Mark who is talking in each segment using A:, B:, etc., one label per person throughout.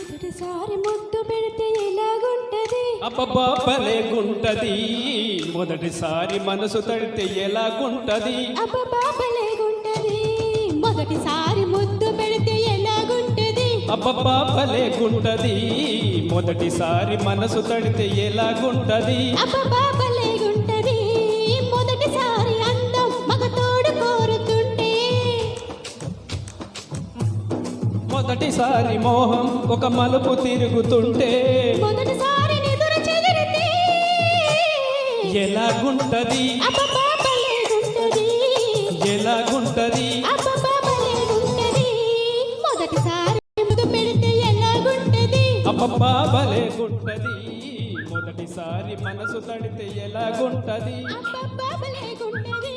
A: మొదటిసారి ముద్దు పెడితే ఎలాగుంటది?
B: అబ్బబ్బా భలేగుంటది మొదటిసారి మనసు తడితే ఎలాగుంటది?
A: అబ్బబ్బా భలేగుంటది మొదటిసారి ముద్దు పెడితే ఎలాగుంటది?
B: అబ్బబ్బా భలేగుంటది మొదటిసారి మనసు తడితే ఎలాగుంటది?
A: అబ్బబ్బా భలేగుంటది మొదటిసారి
B: మోహం ఒక మలుపు తిరుగుతుంటే
A: మొదటిసారి నిదుర చెదిరితే
B: ఎలాగుంటది? ఎలాగుంటది?
A: అబ్బబ్బా భలేగుంటది మొదటిసారి
B: మనసు తడితే ఎలాగుంటది?
A: అబ్బబ్బా భలేగుంటది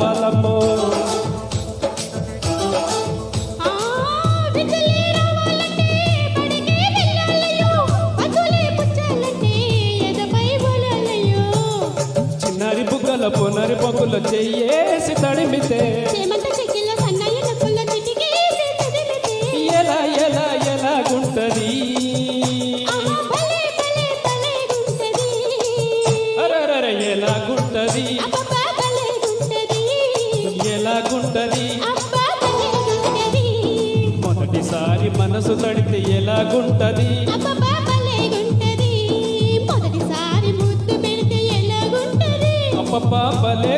A: బలాలయ్యో
B: చిన్నారి బుగ్గల పునరి పొక్కుల చెయ్యేసి తడిమితే. ఎలా ఎలా ఎలాగుంటది మనసు తడితే ఎలాగుంటది?
A: అబ్బబ్బా భలే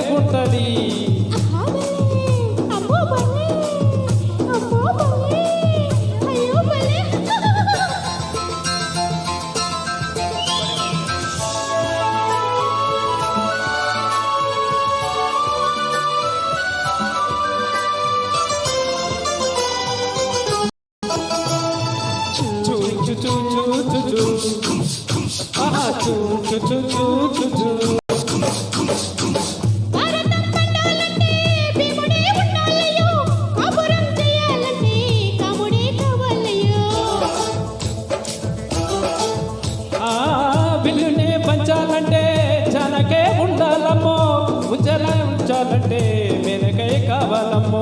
B: ఉంచాలంటే వెనకై కావాలమ్మో.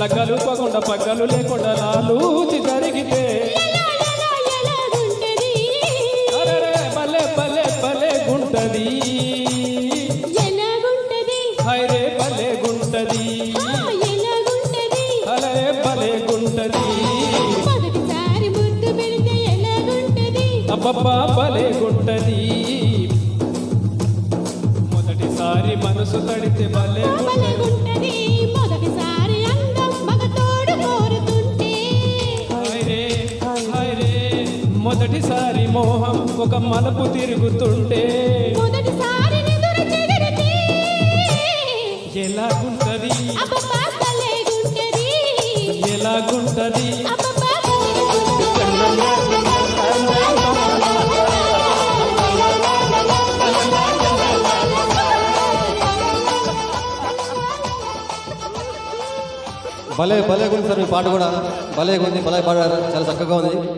B: లగ్గలు పగకుండా పగ్గలు లేకుండా నాలూచి జరిగితే. భలే భలే భలే గుంటది. హైరే భలే గుంటది. భలే అబ్బబ్బా భలే గుంటది. మొదటిసారి మనసు తడితే భలే
A: మొదటిసారి అందం మగ తోడు కోరుతుంటే.
B: హైరే హైరే మొదటిసారి మోహం ఒక మలుపు తిరుగుతుంటే.
A: మొదటిసారి నిదుర
C: భలే భలే ఉంది సార్ మీ పాట కూడా. భలే ఉంది భలే పాడారు. చాలా చక్కగా ఉంది.